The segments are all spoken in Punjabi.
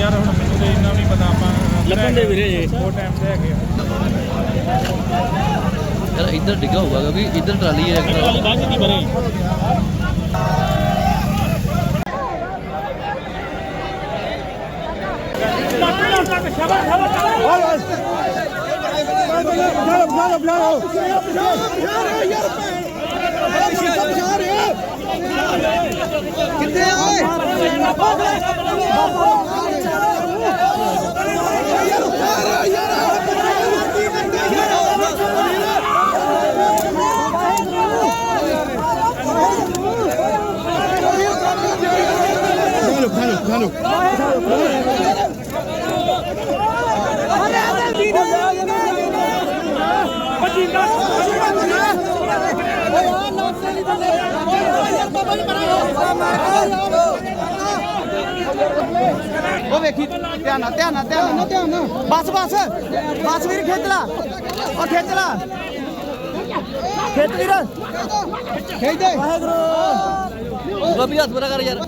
ਯਾਰ ਹੁਣ ਮੈਨੂੰ ਤੇ ਇੰਨਾ ਵੀ ਨਹੀਂ ਪਤਾ ਆਪਾਂ ਲੱਭਣ ਦੇ ਵੀਰੇ। ਉਹ ਟਾਈਮ ਤੇ ਹੈਗੇ। ਯਾਰ ਇੱਧਰ ਡਿੱਗਾ ਹੋਊਗਾ ਕਿਉਂਕਿ ਇੱਧਰ ਟਰਾਲੀ ਹੈ ਇਹ ਵਾਲੀ ਬਾਅਦ ਦੀ ਬਰੇ ਉਹ ਵੇਖੀ ਧਿਆਨ ਨਾਲ ਧਿਆਨ ਨਾਲ ਧਿਆਨ ਨਾਲ। ਧਿਆਨ ਨਾਲ। ਬਸ ਬਸ। ਬਸ ਵੀਰ ਖਿੱਚ ਲਾ। ਉਹ ਖਿੱਚ ਲਾ। ਖਿੱਚ ਵੀਰ। ਖਿੱਚ ਦੇ। ਵਾਹਿਗੁਰੂ। ਬਾਬੀ ਹੱਥ ਬਰਾ ਕਰ ਯਾਰ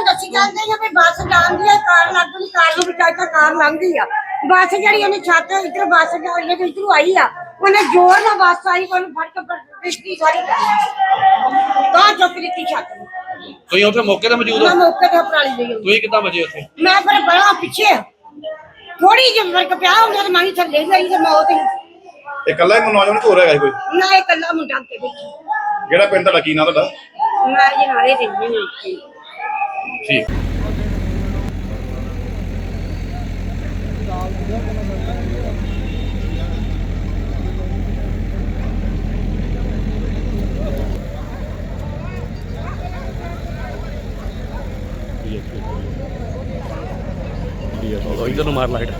ਦੱਸੀ ਜਾਂਦੇ ਆ ਵੀ ਬੱਸ ਜਾਂਦੀ ਆ ਕਾਰ ਲੱਗਦੀ ਕਾਰ ਨੂੰ ਬਚਾਈ ਤਾਂ ਕਾਰ ਲੰਘਦੀ ਆ ਬੱਸ ਜਿਹੜੀ ਉਹਨੇ ਛੱਤ ਇੱਧਰ ਬੱਸ ਜਾ ਰਹੀ ਹੈ ਤੇ ਇੱਧਰੋਂ ਆਈ ਆ। ਉਹਨੇ ਜ਼ੋਰ ਨਾਲ ਬੱਸ ਆਈ ਉਹਨੂੰ ਫੜ ਕੇ ਪਿਛਲੀ ਸਾਰੀ ਤਾਂ ਚੁੱਕ ਦਿੱਤੀ ਛੱਤ ਨੂੰ। ਤੁਸੀਂ ਉੱਥੇ ਮੌਕੇ ਤੇ ਮੌਜੂਦ ਮੈਂ ਹੋ ਮੌਕੇ ਤੇ ਪਰਾਲੀ ਦੇ ਗਈ। ਤੁਸੀਂ ਕਿੱਦਾਂ ਬਚੇ ਉੱਥੇ? ਮੈਂ ਫਿਰ ਬੜਾ ਪਿੱਛੇ ਥੋੜੀ ਜਿਹੀ ਫ਼ਰਕ ਪਿਆ ਹੁੰਦਾ ਤੇ ਮੈਂ ਵੀ ਥੱਲੇ ਗਈ ਤੇ ਮੈਂ ਉਹਦੇ ਇਹ ਇਕੱਲਾ ਹੀ ਨੌਜਵਾਨ ਘੋਰ ਹੈਗਾ ਸੀ ਕੋਈ? ਨਾ ਇਹ ਕੱਲਾ ਮੁੰਡਾ ਕੇ ਦੇਖੀ ਜਿਹੜਾ ਪਿੰਡ ਤੁਹਾਡਾ? ਕੀ ਨਾਂ ਤੁਹਾਡਾ? ਮੈਂ ਜੇ ਨਾਲੇ ਰਹਿੰਦੀ ਹਾਂ ਇੱਧਰ ਨੂੰ ਮਾਰ ਲਾਈਟ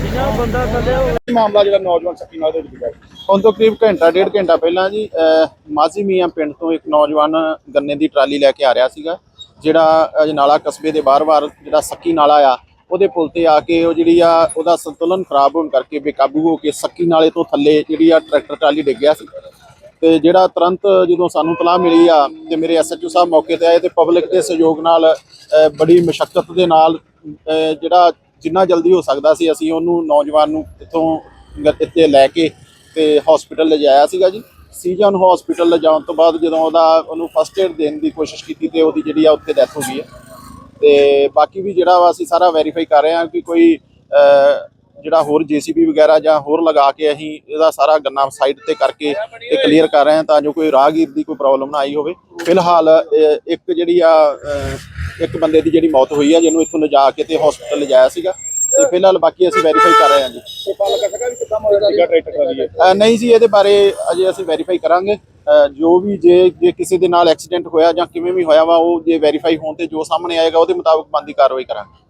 ਇਹ ਮਾਮਲਾ ਜਿਹੜਾ ਨੌਜਵਾਨ ਸੱਕੀ ਨਾਲ ਦੇ ਵਿੱਚ ਹੈ। ਹੁਣ ਤੋਂ ਕਰੀਬ ਘੰਟਾ ਡੇਢ ਘੰਟਾ ਪਹਿਲਾਂ ਜੀ ਅਹ, ਮਾਝੀ ਮੀਆਂ ਪਿੰਡ ਤੋਂ ਇੱਕ ਨੌਜਵਾਨ ਗੰਨੇ ਦੀ ਟਰਾਲੀ ਲੈ ਕੇ ਆ ਰਿਹਾ ਸੀਗਾ ਜਿਹੜਾ ਅਜਨਾਲਾ ਕਸਬੇ ਦੇ ਬਾਹਰ-ਬਾਹਰ ਜਿਹੜਾ ਸੱਕੀ ਨਾਲਾ ਆ ਉਹਦੇ ਪੁਲ ਤੇ ਆ ਕੇ ਉਹ ਜਿਹੜੀ ਆ ਉਹਦਾ ਸੰਤੁਲਨ ਖਰਾਬ ਹੋਣ ਕਰਕੇ ਬੇਕਾਬੂ ਹੋ ਕੇ ਸੱਕੀ ਨਾਲੇ ਤੋਂ ਥੱਲੇ ਜਿਹੜੀ ਆ ਟਰੈਕਟਰ ਟਰਾਲੀ ਡਿੱਗ ਗਿਆ ਸੀ। ਤੇ ਜਿਹੜਾ ਤੁਰੰਤ ਜਦੋਂ ਸਾਨੂੰ ਤਲਾਹ ਮਿਲੀ ਆ ਤੇ ਮੇਰੇ ਐਸਐਚਓ ਸਾਹਿਬ ਮੌਕੇ ਤੇ ਆਏ ਤੇ ਪਬਲਿਕ ਦੇ ਸਹਿਯੋਗ ਨਾਲ ਬੜੀ ਮੁਸ਼ਕਲ ਦੇ ਨਾਲ ਜਿਹੜਾ ਜਿੰਨਾ ਜਲਦੀ ਹੋ ਸਕਦਾ ਸੀ ਅਸੀਂ ਉਹਨੂੰ ਨੌਜਵਾਨ ਨੂੰ ਇੱਥੋਂ ਗ- ਇੱਥੇ ਲੈ ਕੇ ਤੇ ਹਸਪੀਟਲ ਲਿਜਾਇਆ ਸੀਗਾ ਜੀ। ਸੀਜਨ ਹਸਪੀਟਲ ਲਿਜਾਉਣ ਤੋਂ ਬਾਅਦ ਜਦੋਂ ਉਹਦਾ, ਉਹਨੂੰ ਫਸਟ ਏਡ ਦੇਣ ਦੀ ਕੋਸ਼ਿਸ਼ ਕੀਤੀ ਤੇ ਉਹਦੀ ਜਿਹੜੀ ਆ ਉੱਥੇ ਡੈਥ ਹੋ ਗਈ ਹੈ। ਤੇ ਬਾਕੀ ਵੀ ਜਿਹੜਾ ਵਾ ਅਸੀਂ ਸਾਰਾ ਵੈਰੀਫਾਈ ਕਰ ਰਹੇ ਹਾਂ ਕਿ ਕੋਈ ਜਿਹੜਾ ਹੋਰ ਜੀਸੀਬੀ ਵਗੈਰਾ ਜਾਂ ਹੋਰ ਲਗਾ ਕੇ ਅਸੀਂ ਇਹਦਾ ਸਾਰਾ ਗੰਨਾ ਸਾਈਡ ਤੇ ਕਰਕੇ ਤੇ ਕਲੀਅਰ ਕਰ ਰਹੇ ਹਾਂ ਤਾਂ ਜੋ ਕੋਈ ਰਾਹਗੀਰ ਦੀ ਕੋਈ ਪ੍ਰੋਬਲਮ ਨਾ ਆਈ ਹੋਵੇ। ਫਿਲਹਾਲ ਇੱਕ ਜਿਹੜੀ ਆ ਇੱਕ ਬੰਦੇ ਦੀ ਜਿਹੜੀ ਮੌਤ ਹੋਈ ਆ ਜਿਹਨੂੰ ਇੱਥੋਂ ਲਿਜਾ ਕੇ ਤੇ ਹਸਪੀਟਲ ਲਿਜਾਇਆ ਸੀਗਾ। ਤੇ ਫਿਲਹਾਲ ਬਾਕੀ ਅਸੀਂ ਵੈਰੀਫਾਈ ਕਰ ਰਹੇ ਹਾਂ ਜੀ। ਨਹੀਂ ਜੀ ਇਹਦੇ ਬਾਰੇ ਅਜੇ ਅਸੀਂ ਵੈਰੀਫਾਈ ਕਰਾਂਗੇ। ਜੋ ਵੀ ਜੇ ਜੇ ਕਿਸੇ ਦੇ ਨਾਲ ਐਕਸੀਡੈਂਟ ਹੋਇਆ ਜਾਂ ਕਿਵੇਂ ਵੀ ਹੋਇਆ ਵਾ, ਉਹ ਜੇ ਵੈਰੀਫਾਈ ਹੋਣ ਤੇ ਜੋ ਸਾਹਮਣੇ ਆਏਗਾ, ਉਹਦੇ ਮੁਤਾਬਕ ਬੰਦੀ ਕਾਰਵਾਈ ਕਰਾਂਗੇ।